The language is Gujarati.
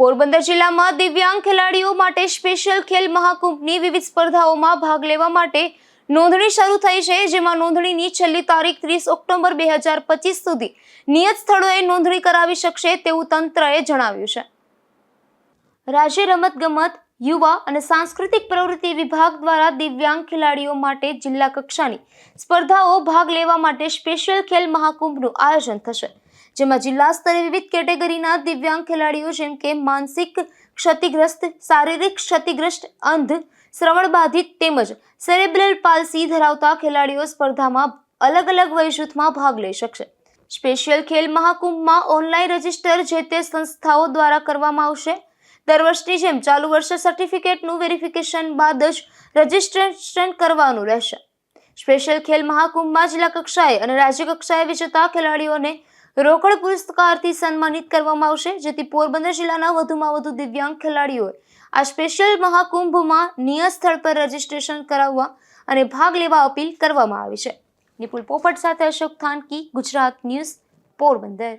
પોરબંદર જિલ્લામાં દિવ્યાંગ ખેલાડીઓ માટે સ્પેશિયલ ખેલ મહાકુંભની વિવિધ સ્પર્ધાઓમાં ભાગ લેવા માટે નોંધણી શરૂ થઈ છે, જેમાં નોંધણીની છેલ્લી તારીખ ત્રીસ ઓક્ટોબર બે હજાર પચીસ સુધી નિયત સ્થળોએ નોંધણી કરાવી શકશે તેવું તંત્રએ જણાવ્યું છે. રાજ્ય રમતગમત, યુવા અને સાંસ્કૃતિક પ્રવૃત્તિ વિભાગ દ્વારા દિવ્યાંગ ખેલાડીઓ માટે જિલ્લા કક્ષાની સ્પર્ધાઓ ભાગ લેવા માટે સ્પેશિયલ ખેલ મહાકુંભનું આયોજન થશે. જેમાં જિલ્લા સ્તરે વિવિધ કેટેગરીના દિવ્યાંગ ખેલાડીઓ જેમ કે માનસિક ક્ષતિગ્રસ્ત, શારીરિક ક્ષતિગ્રસ્ત, અંધ શ્રવણ બાધિત તેમજ સેરેબ્રલ પાલ્સી ધરાવતા ખેલાડીઓ સ્પર્ધામાં અલગ અલગ વયજૂથમાં ભાગ લઈ શકશે. સ્પેશિયલ ખેલ મહાકુંભમાં ઓનલાઈન રજિસ્ટર જે તે સંસ્થાઓ દ્વારા કરવામાં આવશે. દર વર્ષની જેમ ચાલુ વર્ષે સર્ટિફિકેટનું વેરિફિકેશન બાદ જ રજીસ્ટ્રેશન કરવાનું રહેશે. સ્પેશિયલ ખેલ મહાકુંભમાં જિલ્લા કક્ષાએ અને રાજ્ય કક્ષાએ વિજેતા ખેલાડીઓને રોકડ પુરસ્કારથી સન્માનિત કરવામાં આવશે, જેથી પોરબંદર જિલ્લાના વધુમાં વધુ દિવ્યાંગ ખેલાડીઓએ આ સ્પેશિયલ મહાકુંભમાં નિયત સ્થળ પર રજીસ્ટ્રેશન કરાવવા અને ભાગ લેવા અપીલ કરવામાં આવી છે. નિપુલ પોપટ સાથે અશોક થાનકી, ગુજરાત ન્યૂઝ, પોરબંદર.